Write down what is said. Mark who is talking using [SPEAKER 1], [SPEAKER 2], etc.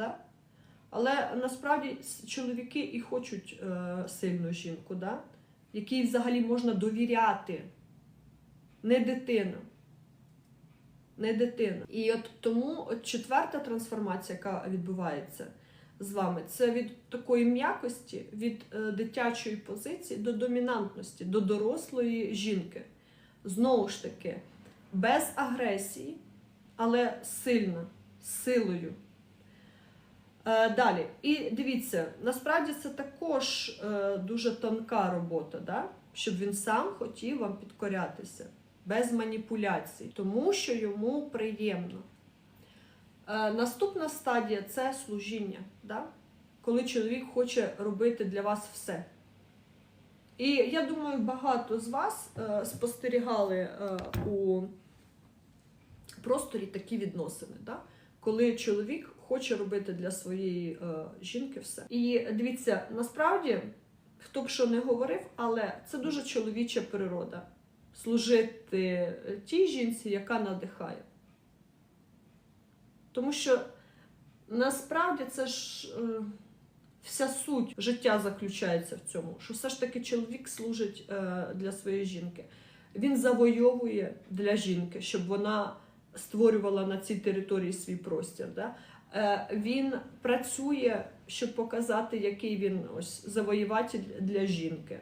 [SPEAKER 1] Да? Але насправді чоловіки і хочуть е, сильну жінку, да? якій взагалі можна довіряти. Не дитина. Не дитина. І от тому от четверта трансформація, яка відбувається з вами, це від такої м'якості, від е, дитячої позиції до домінантності, до дорослої жінки. Знову ж таки, без агресії, але сильна, з силою. Е, далі. І дивіться, насправді це також е, дуже тонка робота, да? щоб він сам хотів вам підкорятися, без маніпуляцій, тому що йому приємно. Е, наступна стадія це служіння, да? коли чоловік хоче робити для вас все. І я думаю, багато з вас спостерігали у просторі такі відносини, да? Коли чоловік хоче робити для своєї е, жінки все. І дивіться, насправді, хто б що не говорив, але це дуже чоловіча природа служити е, тій жінці, яка надихає. Тому що насправді це ж е, вся суть життя заключається в цьому, що все ж таки чоловік служить е, для своєї жінки. Він завойовує для жінки, щоб вона створювала на цій території свій простір. Да? Е, він працює, щоб показати, який він ось завоюватель для жінки.